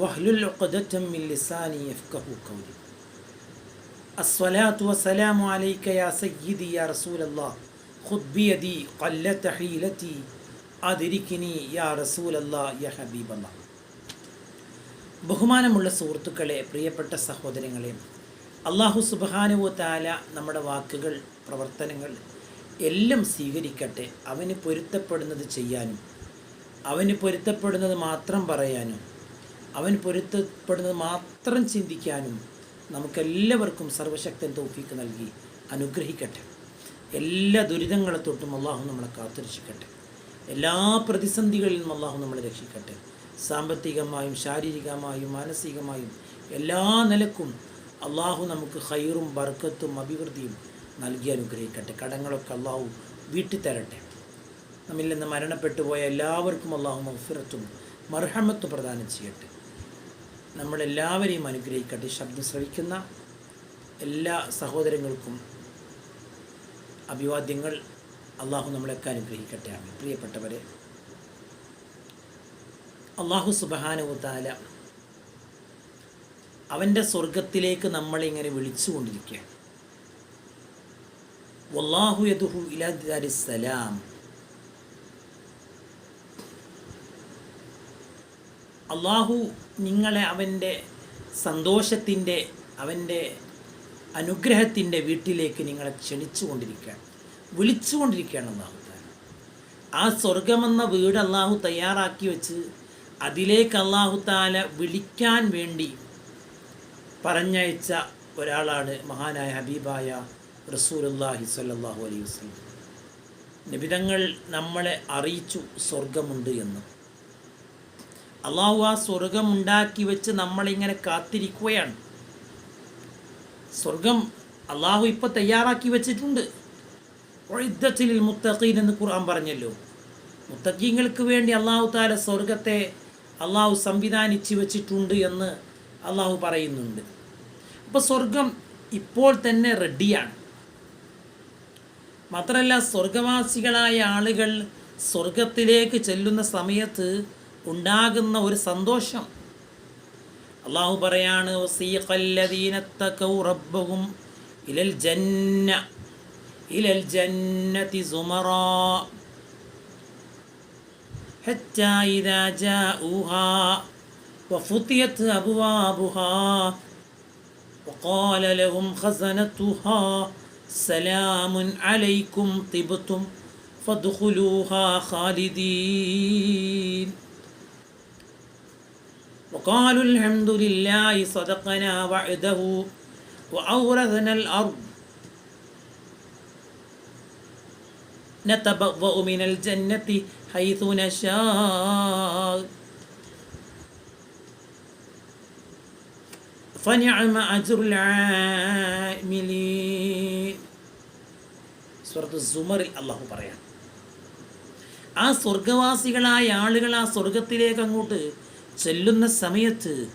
വഹ്ലുൽ മിൻ ലിസാനി യഫ്ഖഹു ഖൗലി അസ്സലാത്തു വസ്സലാമു അലൈക യാ സയ്യിദി യാ റസൂലല്ലാഹ് ഖുദ് ബിയദി ഖല്ലത ഹീലതി അതിരിക്കിനി യാ റസൂലല്ലാഹ് യാ ഹബീബല്ലാഹ് ബഹുമാനമുള്ള സുഹൃത്തുക്കളെ പ്രിയപ്പെട്ട സഹോദരങ്ങളെ അള്ളാഹു സുബാനുവോ താല നമ്മുടെ വാക്കുകൾ പ്രവർത്തനങ്ങൾ എല്ലാം സ്വീകരിക്കട്ടെ. അവന് പൊരുത്തപ്പെടുന്നത് ചെയ്യാനും അവന് പൊരുത്തപ്പെടുന്നത് മാത്രം പറയാനും അവൻ പൊരുത്തപ്പെടുന്നത് മാത്രം ചിന്തിക്കാനും നമുക്കെല്ലാവർക്കും സർവശക്തൻ തോഫീക്ക് നൽകി അനുഗ്രഹിക്കട്ടെ. എല്ലാ ദുരിതങ്ങളെ തൊട്ടും അള്ളാഹു നമ്മളെ കാത്തുരക്ഷിക്കട്ടെ. എല്ലാ പ്രതിസന്ധികളിൽ നിന്നും അള്ളാഹു നമ്മളെ രക്ഷിക്കട്ടെ. സാമ്പത്തികമായും ശാരീരികമായും മാനസികമായും എല്ലാ നിലക്കും അള്ളാഹു നമുക്ക് ഹൈറും ബർക്കത്തും അഭിവൃദ്ധിയും നൽകി അനുഗ്രഹിക്കട്ടെ. കടങ്ങളൊക്കെ അള്ളാഹു വീട്ടി തരട്ടെ. നമ്മിൽ നിന്ന് മരണപ്പെട്ടു പോയ എല്ലാവർക്കും അള്ളാഹു മഫിറത്തും മർഹമത്തും പ്രദാനം ചെയ്യട്ടെ. നമ്മളെല്ലാവരെയും അനുഗ്രഹിക്കട്ടെ. ശബ്ദം ശ്രവിക്കുന്ന എല്ലാ സഹോദരങ്ങൾക്കും അഭിവാദ്യങ്ങൾ അള്ളാഹു നമ്മളെയൊക്കെ അനുഗ്രഹിക്കട്ടെ. ആണ് പ്രിയപ്പെട്ടവരെ അള്ളാഹു സുബാനുത്താല അവന്റെ സ്വർഗത്തിലേക്ക് നമ്മളിങ്ങനെ വിളിച്ചുകൊണ്ടിരിക്കുകയാണ്. വല്ലാഹു യദുഹു ഇലാ ദാരിസ്സലാം അള്ളാഹു നിങ്ങളെ അവന്റെ സന്തോഷത്തിന്റെ അവന്റെ അനുഗ്രഹത്തിന്റെ വീട്ടിലേക്ക് നിങ്ങളെ ക്ഷണിച്ചുകൊണ്ടിരിക്കുകയാണ്. വിളിച്ചുകൊണ്ടിരിക്കുകയാണ് അള്ളാഹു താല. ആ സ്വർഗമെന്ന വീട് അള്ളാഹു തയ്യാറാക്കി വെച്ച് അതിലേക്ക് അള്ളാഹു താല വിളിക്കാൻ വേണ്ടി പറഞ്ഞയച്ച ഒരാളാണ് മഹാനായ ഹബീബായ റസൂലുല്ലാഹി സ്വല്ലല്ലാഹു അലൈഹി വസ്ലം നിബിതങ്ങൾ നമ്മളെ അറിയിച്ചു സ്വർഗമുണ്ട് എന്ന്. അള്ളാഹു ആ സ്വർഗം ഉണ്ടാക്കി വെച്ച് നമ്മളിങ്ങനെ കാത്തിരിക്കുകയാണ്. സ്വർഗം അള്ളാഹു ഇപ്പം തയ്യാറാക്കി വെച്ചിട്ടുണ്ട്. ഒഴുദ്ധത്തിൽ മുത്തഖീൻ എന്ന് ഖുർആൻ പറഞ്ഞല്ലോ. മുത്തഖീങ്ങൾക്ക് വേണ്ടി അള്ളാഹു താല സ്വർഗത്തെ അള്ളാഹു സംവിധാനിച്ച് വെച്ചിട്ടുണ്ട് എന്ന് അള്ളാഹു പറയുന്നുണ്ട്. അപ്പോൾ സ്വർഗം ഇപ്പോൾ തന്നെ റെഡിയാണ്. മാത്രമല്ല സ്വർഗവാസികളായ ആളുകൾ സ്വർഗത്തിലേക്ക് ചെല്ലുന്ന സമയത്ത് ഉണ്ടാകുന്ന ഒരു സന്തോഷം അള്ളാഹു പറയാണ് വസീഖല്ലദീനത്തഖൗ റബ്ബഹും ഇലൽ ജന്ന ഇലൽ ജന്നതി സുമറാ حتى إذا جاءوها وفتيت أبوابها وقال لهم خزنتها سلام عليكم طبتم فادخلوها خالدين وقالوا الحمد لله صدقنا وعده وأورثنا الأرض نتبوأ من الجنة حيث نشاء فنعم أجر العاملين സുഹൃത്ത് സുമറിൽ അള്ളാഹു പറയാം ആ സ്വർഗവാസികളായ ആളുകൾ ആ സ്വർഗത്തിലേക്ക് അങ്ങോട്ട് ചെല്ലുന്ന സമയത്ത്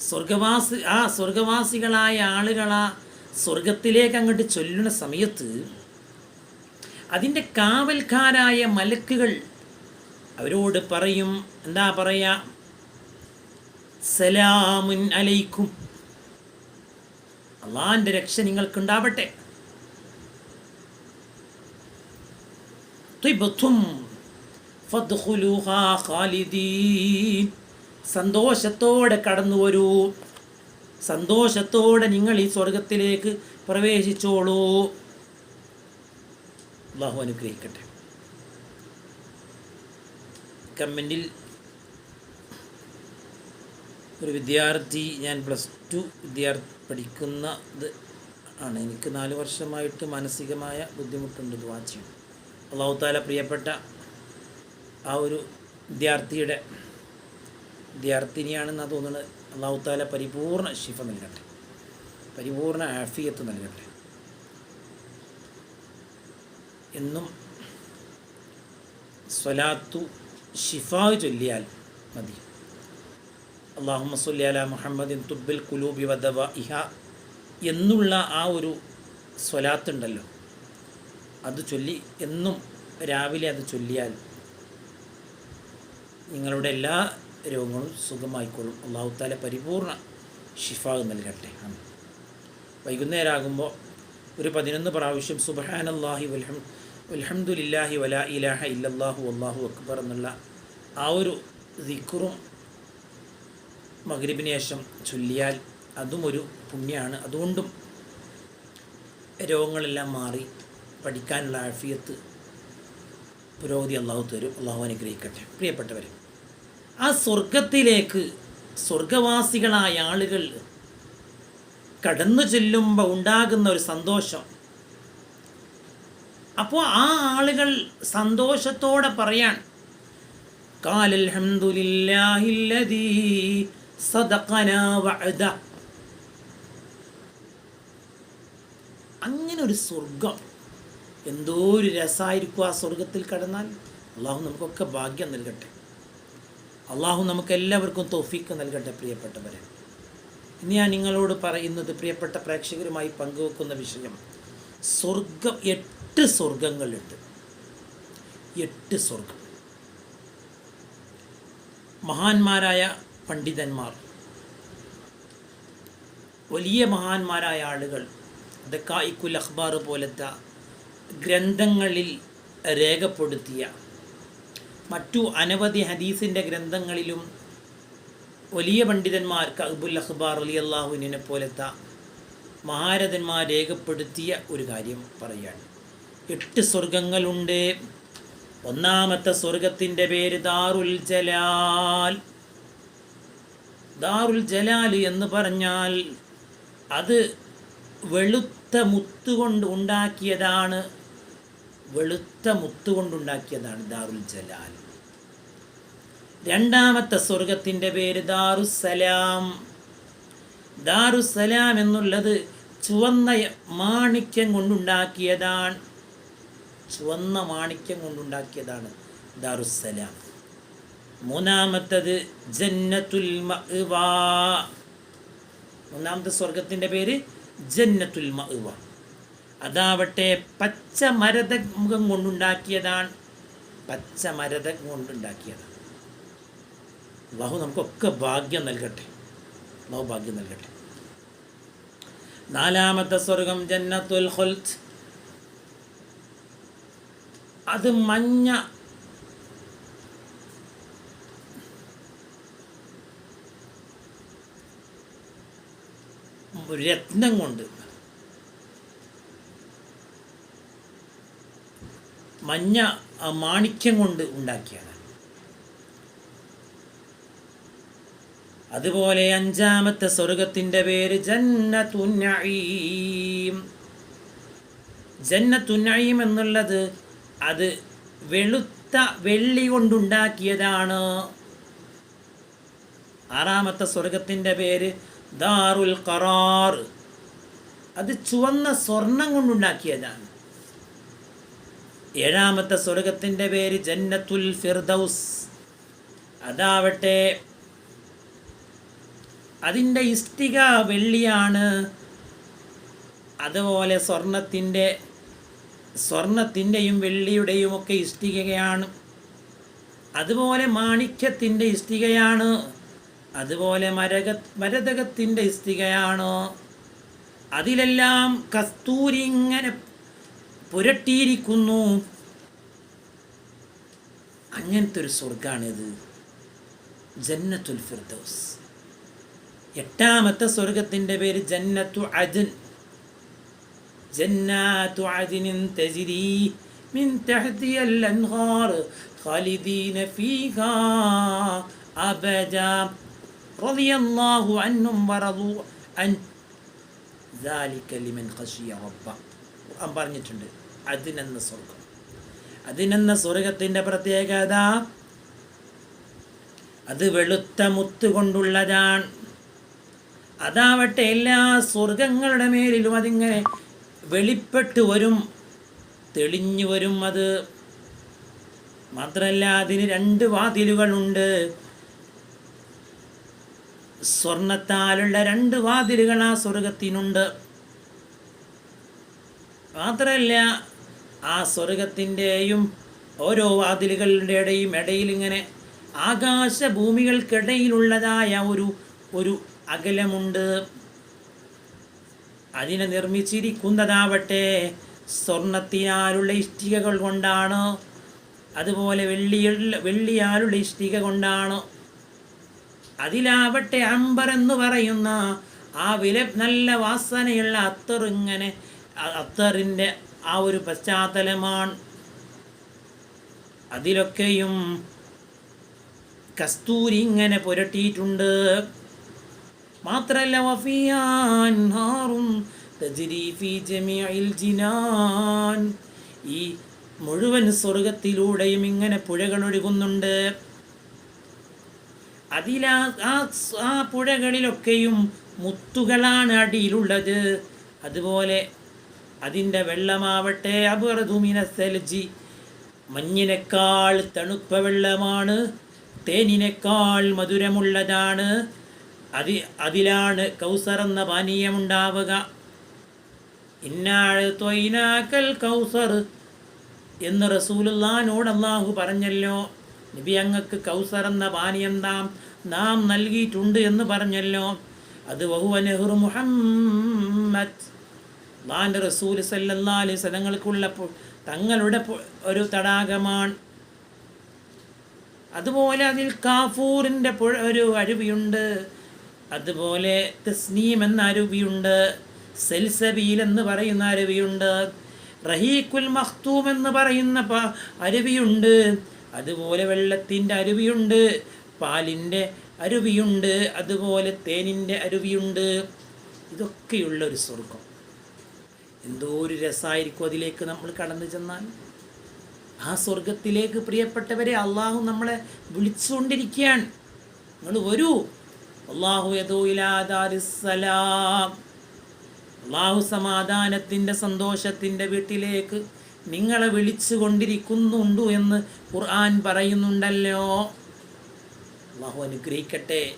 സ്വർഗവാസി ആ സ്വർഗവാസികളായ ആളുകളാ സ്വർഗത്തിലേക്ക് അങ്ങോട്ട് ചൊല്ലുന്ന സമയത്ത് അതിന്റെ കാവൽക്കാരായ മലക്കുകൾ അവരോട് പറയും എന്താ പറയാ? സലാമുൻ അലൈക്കും. അള്ളാന്റെ രക്ഷ നിങ്ങൾക്കുണ്ടാവട്ടെ. തുബത്തും സന്തോഷത്തോടെ കടന്നു വരൂ. സന്തോഷത്തോടെ നിങ്ങൾ ഈ സ്വർഗത്തിലേക്ക് പ്രവേശിച്ചോളൂ. അള്ളാഹു അനുഗ്രഹിക്കട്ടെ. കമന്റിൽ ഒരു വിദ്യാർത്ഥി ഞാൻ പ്ലസ് ടു വിദ്യാർത്ഥി പഠിക്കുന്നത് ആണ്. എനിക്ക് നാല് വർഷമായിട്ട് മാനസികമായ ബുദ്ധിമുട്ടുണ്ട് വാച്ചിയുണ്ട് ചെയ്യും അള്ളാഹു താല പ്രിയപ്പെട്ട ആ ഒരു വിദ്യാർത്ഥിയുടെ വിദ്യാർത്ഥിനിയാണെന്നാണ് തോന്നുന്നത്. അള്ളാഹുത്താല പരിപൂർണ ശിഫ നൽകട്ടെ. പരിപൂർണ ആഫിയത്ത് നൽകട്ടെ. എന്നും സ്വലാത്തു ഷിഫാവ് ചൊല്ലിയാൽ മതി. അള്ളാഹുമ്മ സല്ലി അല മുഹമ്മദിൻ തുബിൽ കുലൂബി വദവ ഇഹ എന്നുള്ള ആ ഒരു സ്വലാത്തുണ്ടല്ലോ. അത് ചൊല്ലി എന്നും രാവിലെ അത് ചൊല്ലിയാൽ നിങ്ങളുടെ എല്ലാ രോഗങ്ങളും സുഖമായിക്കോളും. അള്ളാഹു താല പരിപൂർണ ഷിഫാഗ് നൽകട്ടെ. വൈകുന്നേരം ആകുമ്പോൾ ഒരു പതിനൊന്ന് പ്രാവശ്യം സുബഹാൻ അള്ളാഹി വൽഹം അലഹമുല്ലാഹി വല ഇലാഹ ഇല്ലാഹു അള്ളാഹു അക്ബർ എന്നുള്ള ആ ഒരു ദിക്കുറും മകരിബിന് ശേഷം ചൊല്ലിയാൽ അതും ഒരു പുണ്യമാണ് അതുകൊണ്ടും രോഗങ്ങളെല്ലാം മാറി പഠിക്കാനുള്ള ആഫിയത്ത് പുരോഗതി അള്ളാഹു തരും അള്ളാഹു അനുഗ്രഹിക്കട്ടെ. പ്രിയപ്പെട്ടവരെ ആ സ്വർഗത്തിലേക്ക് സ്വർഗവാസികളായ ആളുകൾ കടന്നു ചെല്ലുമ്പോൾ ഉണ്ടാകുന്ന ഒരു സന്തോഷം. അപ്പോൾ ആ ആളുകൾ സന്തോഷത്തോടെ പറയാൻ കാലൽ അങ്ങനെ ഒരു സ്വർഗം എന്തോ ഒരു രസമായിരിക്കും ആ സ്വർഗത്തിൽ കടന്നാൽ? അള്ളാഹു നമുക്കൊക്കെ ഭാഗ്യം നൽകട്ടെ. അള്ളാഹു നമുക്ക് എല്ലാവർക്കും തോഫീക്ക് നൽകട്ടെ പ്രിയപ്പെട്ടവരെ. ഇനി ഞാൻ നിങ്ങളോട് പറയുന്നത് പ്രിയപ്പെട്ട പ്രേക്ഷകരുമായി പങ്കുവെക്കുന്ന വിഷയം. സ്വർഗം എട്ട് സ്വർഗങ്ങളുണ്ട് എട്ട് സ്വർഗം മഹാന്മാരായ പണ്ഡിതന്മാർ വലിയ മഹാന്മാരായ ആളുകൾ ദക്കായിക്കുൽ അഖ്ബാർ പോലത്തെ ഗ്രന്ഥങ്ങളിൽ രേഖപ്പെടുത്തിയ മറ്റു അനവധി ഹദീസിന്റെ ഗ്രന്ഥങ്ങളിലും വലിയ പണ്ഡിതന്മാർ കഹബുൽ അഖ്ബാർ അലി അള്ളാഹുവിനെ പോലത്തെ മഹാരഥന്മാർ രേഖപ്പെടുത്തിയ ഒരു കാര്യം പറയുകയാണ്. എട്ട് സ്വർഗങ്ങളുണ്ട് ഒന്നാമത്തെ സ്വർഗത്തിന്റെ പേര് ദാറുൽ ജലാൽ. ദാറുൽ ജലാൽ എന്ന് പറഞ്ഞാൽ അത് വെളുത്ത മുത്തുകൊണ്ട് ഉണ്ടാക്കിയതാണ് വെളുത്ത മുത്തുകൊണ്ടുണ്ടാക്കിയതാണ് ദാറുൽ ജലാൽ. രണ്ടാമത്തെ സ്വർഗത്തിന്റെ പേര് ദാറുസലാം ദാറുസലാം എന്നുള്ളത് ചുവന്ന മാണിക്യം കൊണ്ടുണ്ടാക്കിയതാണ്. ചുവന്ന മാണിക്യം കൊണ്ടുണ്ടാക്കിയതാണ് ദാറുസലാം മൂന്നാമത്തത് ജന്നത്തുൽ മൂന്നാമത്തെ സ്വർഗത്തിന്റെ പേര് ജന്നത്തുൽ മഅ്വ. അതാവട്ടെ പച്ച മരത മുഖം കൊണ്ടുണ്ടാക്കിയതാണ്. പച്ച മരത കൊണ്ടുണ്ടാക്കിയതാണ്. ബാഹു നമുക്കൊക്കെ ഭാഗ്യം നൽകട്ടെ. ബാഹു ഭാഗ്യം നൽകട്ടെ. നാലാമത്തെ സ്വർഗം ജന്നത്തുൽ ഹൊൽത്ത് അത് മഞ്ഞ രത്നം കൊണ്ട് മഞ്ഞ മാണിക്യം കൊണ്ട് ഉണ്ടാക്കിയതാണ് അതുപോലെ അഞ്ചാമത്തെ സ്വർഗത്തിന്റെ പേര് ജന്ന ജന്നത്തുന്നഈം എന്നുള്ളത് അത് വെളുത്ത വെള്ളി കൊണ്ടുണ്ടാക്കിയതാണ്. ആറാമത്തെ സ്വർഗത്തിന്റെ പേര് ദാറുൽ കറാർ അത് ചുവന്ന സ്വർണം കൊണ്ടുണ്ടാക്കിയതാണ്. ഏഴാമത്തെ സ്വർഗത്തിന്റെ പേര് ജന്നത്തുൽ ഫിർദൗസ്. അതാവട്ടെ അതിന്റെ ഇഷ്ടിക വെള്ളിയാണ്. അതുപോലെ സ്വർണത്തിന്റെ സ്വർണത്തിന്റെയും വെള്ളിയുടെയും ഒക്കെ ഇഷ്ടികയാണ്. അതുപോലെ മാണിക്യത്തിന്റെ ഇഷ്ടികയാണ്. അതുപോലെ മരക മരതകത്തിന്റെ ഇഷ്ടികയാണ്. അതിലെല്ലാം കസ്തൂരി ഇങ്ങനെ പുരട്ടിയിരിക്കുന്നു അങ്ങനത്തെ ഒരു സ്വർഗാണിത് ജന്നത്തുൽ ഫിർദൗസ് എട്ടാമത്തെ സ്വർഗത്തിൻ്റെ പേര് ജന്നത്തു അദൻ ജന്നാത്തു അദനിൻ തജ്രി മിൻ തഹ്തിഹ الأنهار خالدين فيها أبدا رضي الله عنهم ورضوا عن ذلك لمن خشي ربه ഖുർആൻ പറഞ്ഞിട്ടുണ്ട് അതിനെന്ന സ്വർഗം അതിനെന്ന സ്വർഗത്തിന്റെ പ്രത്യേകത അത് വെളുത്ത മുത്തുകൊണ്ടുള്ളതാണ് അതാവട്ടെ എല്ലാ സ്വർഗങ്ങളുടെ മേലിലും അതിങ്ങനെ വെളിപ്പെട്ട് വരും തെളിഞ്ഞു വരും അത്. മാത്രമല്ല അതിന് രണ്ട് വാതിലുകളുണ്ട്. സ്വർണത്താലുള്ള രണ്ട് വാതിലുകൾ ആ സ്വർഗത്തിനുണ്ട് മാത്രമല്ല ആ സ്വർഗത്തിന്റെയും ഓരോ വാതിലുകളുടെ ഇടയും ഇടയിൽ ഇങ്ങനെ ആകാശഭൂമികൾക്കിടയിലുള്ളതായ ഒരു ഒരു അകലമുണ്ട്. അതിനെ നിർമ്മിച്ചിരിക്കുന്നതാവട്ടെ സ്വർണത്തിനാലുള്ള ഇഷ്ടികകൾ കൊണ്ടാണ്. അതുപോലെ വെള്ളിയുള്ള വെള്ളിയാലുള്ള ഇഷ്ടിക കൊണ്ടാണ്. അതിലാവട്ടെ അമ്പർ എന്ന് പറയുന്ന ആ വില നല്ല വാസനയുള്ള അത്തർ ഇങ്ങനെ അത്തറിന്റെ ആ ഒരു പശ്ചാത്തലമാണ്. അതിലൊക്കെയും കസ്തൂരി ഇങ്ങനെ പുരട്ടിയിട്ടുണ്ട്. മാത്രല്ല ഈ മുഴുവൻ സ്വർഗത്തിലൂടെയും ഇങ്ങനെ പുഴകൾ ഒഴുകുന്നുണ്ട് അതിലാ ആ ആ പുഴകളിലൊക്കെയും മുത്തുകളാണ് അടിയിലുള്ളത്. അതുപോലെ അതിന്റെ വെള്ളമാവട്ടെ അബുറദുമിന സെൽജി മഞ്ഞിനേക്കാൾ തണുപ്പ വെള്ളമാണ് തേനിനേക്കാൾ മധുരമുള്ളതാണ്. അതി അതിലാണ് കൗസർ എന്ന പാനീയമുണ്ടാവുക. ത്വയ്നാക്കൽ കൗസർ എന്ന് റസൂലുല്ലാനോട് അള്ളാഹു പറഞ്ഞല്ലോ. നബി അങ്ങക്ക് കൗസർ എന്ന പാനീയം നാം നാം നൽകിയിട്ടുണ്ട് എന്ന് പറഞ്ഞല്ലോ. അത് വഹുവ നെഹ്റു മുഹമ്മദ് അള്ളാഹിന്റെ റസൂൽ സല്ലല്ലാ അലൈഹി തങ്ങളുടെ ഒരു തടാകമാണ്. അതുപോലെ അതിൽ കാഫൂറിന്റെ ഒരു അരുവിയുണ്ട്. അതുപോലെ തസ്നീം എന്ന അരുവിയുണ്ട്. സെൽസബീൽ എന്ന് പറയുന്ന അരുവിയുണ്ട്. റഹീഖുൽ മഖ്തൂം എന്ന് പറയുന്ന അരുവിയുണ്ട്. അതുപോലെ വെള്ളത്തിന്റെ അരുവിയുണ്ട്. പാലിന്റെ അരുവിയുണ്ട്. അതുപോലെ തേനിന്റെ അരുവിയുണ്ട്. ഇതൊക്കെയുള്ള ഒരു സ്വർഗം എന്തോ ഒരു രസമായിരിക്കും അതിലേക്ക് നമ്മൾ കടന്നു ചെന്നാൽ. ആ സ്വർഗത്തിലേക്ക് പ്രിയപ്പെട്ടവരെ അള്ളാഹു നമ്മളെ വിളിച്ചുകൊണ്ടിരിക്കുകയാണ്. നിങ്ങൾ വരൂ. അള്ളാഹു യദൂലാദാരിസ്സലാം അള്ളാഹു സമാധാനത്തിന്റെ സന്തോഷത്തിന്റെ വീട്ടിലേക്ക് നിങ്ങളെ വിളിച്ചു കൊണ്ടിരിക്കുന്നുണ്ടു എന്ന് ഖുർആൻ പറയുന്നുണ്ടല്ലോ. അള്ളാഹു അനുഗ്രഹിക്കട്ടെ.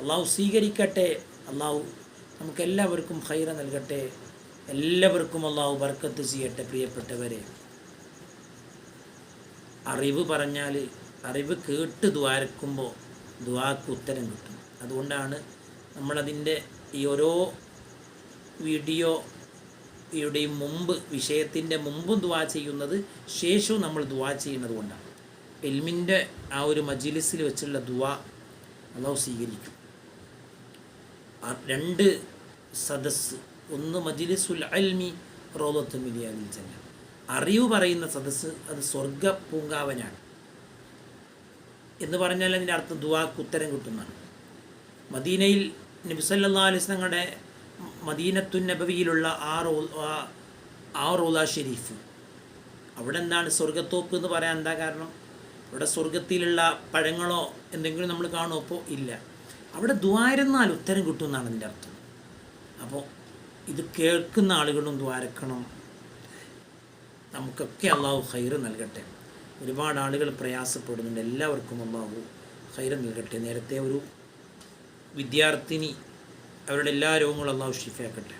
അള്ളാഹു സ്വീകരിക്കട്ടെ. അള്ളാഹു നമുക്കെല്ലാവർക്കും ഹൈറ നൽകട്ടെ. എല്ലാവർക്കും അള്ളാഹു ബർക്കത്ത് ചെയ്യട്ടെ പ്രിയപ്പെട്ടവരെ. അറിവ് പറഞ്ഞാൽ അറിവ് കേട്ട് ദ്വാരക്കുമ്പോൾ ദ്വാക്ക് ഉത്തരം കിട്ടും. അതുകൊണ്ടാണ് നമ്മളതിന്റെ ഈ ഓരോ വീഡിയോയുടെയും മുമ്പ് വിഷയത്തിന്റെ മുമ്പും ദ്വാ ചെയ്യുന്നത് ശേഷവും നമ്മൾ ദ്വാ ചെയ്യുന്നത് കൊണ്ടാണ്. എൽമിന്റെ ആ ഒരു മജിലിസിൽ വെച്ചുള്ള ദ്വാ അള്ളാഹു സ്വീകരിക്കും. രണ്ട് സദസ്സ് ഒന്ന് മജിലിസുൽ അൽമി റോദത്ത് മിലിയാലിൽ ജന്ന. അറിവ് പറയുന്ന സദസ്സ് അത് സ്വർഗ പൂങ്കാവനാണ് എന്ന് പറഞ്ഞാൽ അതിന്റെ അർത്ഥം ദുവാക്ക് ഉത്തരം കിട്ടുന്നതാണ്. മദീനയിൽ നബിസല്ലാ അലിസ്ലങ്ങളുടെ മദീനത്തു നബവിയിലുള്ള ആ റോ ആ- റോദ ഷെരീഫ്. അവിടെ എന്താണ് സ്വർഗത്തോപ്പ് എന്ന് പറയാൻ എന്താ കാരണം? അവിടെ സ്വർഗത്തിലുള്ള പഴങ്ങളോ എന്തെങ്കിലും നമ്മൾ കാണുമോ അപ്പോൾ ഇല്ല. അവിടെ ദ്വാരുന്നാൽ ഉത്തരം കിട്ടുമെന്നാണ് അതിന്റെ അർത്ഥം. അപ്പോൾ ഇത് കേൾക്കുന്ന ആളുകളും ദ്വാരക്കണം നമുക്കൊക്കെ അള്ളാഹു ഹൈറ് നൽകട്ടെ. ഒരുപാട് ആളുകൾ പ്രയാസപ്പെടുന്നുണ്ട്. എല്ലാവർക്കും അള്ളാഹു ഹൈറ് നൽകട്ടെ. നേരത്തെ ഒരു വിദ്യാർത്ഥിനി അവരുടെ എല്ലാ രോഗങ്ങളും അള്ളാഹു ഷിഫയാക്കട്ടെ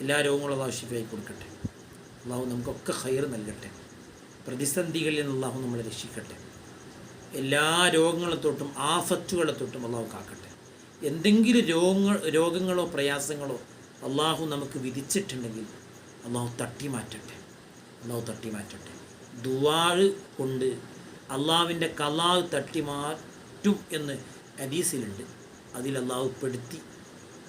എല്ലാ രോഗങ്ങളും അള്ളാഹു ഷിഫയായി കൊടുക്കട്ടെ. അള്ളാഹു നമുക്കൊക്കെ ഹൈറ് നൽകട്ടെ. പ്രതിസന്ധികളിൽ നിന്ന് അള്ളാഹു നമ്മളെ രക്ഷിക്കട്ടെ. എല്ലാ രോഗങ്ങളെ തൊട്ടും ആഫത്തുകളെ തൊട്ടും അള്ളാഹു കാക്കട്ടെ. എന്തെങ്കിലും രോഗങ്ങൾ രോഗങ്ങളോ പ്രയാസങ്ങളോ അള്ളാഹു നമുക്ക് വിധിച്ചിട്ടുണ്ടെങ്കിൽ അള്ളാഹു തട്ടി മാറ്റട്ടെ. അള്ളാഹു തട്ടി മാറ്റട്ടെ. ദുവാഴ് കൊണ്ട് അള്ളാഹുവിന്റെ കലാവ് തട്ടി മാറ്റും എന്ന് ഹദീസിലുണ്ട്. അതിൽ അള്ളാഹു പെടുത്തി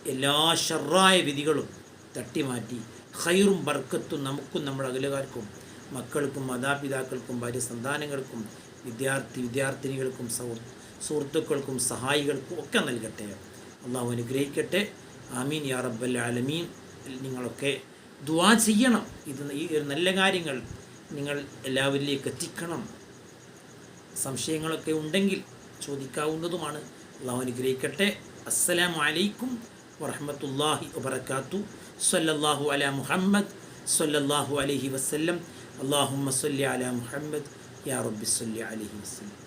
എല്ലാ ഷറായ വിധികളും തട്ടി മാറ്റി ഹൈറും ബർക്കത്തും നമുക്കും നമ്മുടെ അകലുകാർക്കും മക്കൾക്കും മാതാപിതാക്കൾക്കും ഭാര്യ സന്താനങ്ങൾക്കും വിദ്യാർത്ഥി വിദ്യാർത്ഥിനികൾക്കും സുഹൃത്തുക്കൾക്കും സഹായികൾക്കും ഒക്കെ നൽകട്ടെ. അള്ളാഹു അനുഗ്രഹിക്കട്ടെ. ആമീൻ യാ റബ്ബൽ ആലമീൻ. നിങ്ങളൊക്കെ ദുവാ ചെയ്യണം. ഇത് ഈ ഒരു നല്ല കാര്യങ്ങൾ നിങ്ങൾ എല്ലാവരിലേക്ക് എത്തിക്കണം. സംശയങ്ങളൊക്കെ ഉണ്ടെങ്കിൽ ചോദിക്കാവുന്നതുമാണ്. അള്ളാഹു അനുഗ്രഹിക്കട്ടെ. അസ്സലാമു അലൈക്കും വറഹമത്തല്ലാഹി വബർക്കാത്തു സല്ലല്ലാഹു അല മുഹമ്മദ് സല്ലല്ലാഹു അലൈഹി വസല്ലം. അള്ളാഹുമ്മ സല്ലി അല മുഹമ്മദ്. യാ റബ്ബി സല്ലി അലൈഹി വസല്ലം.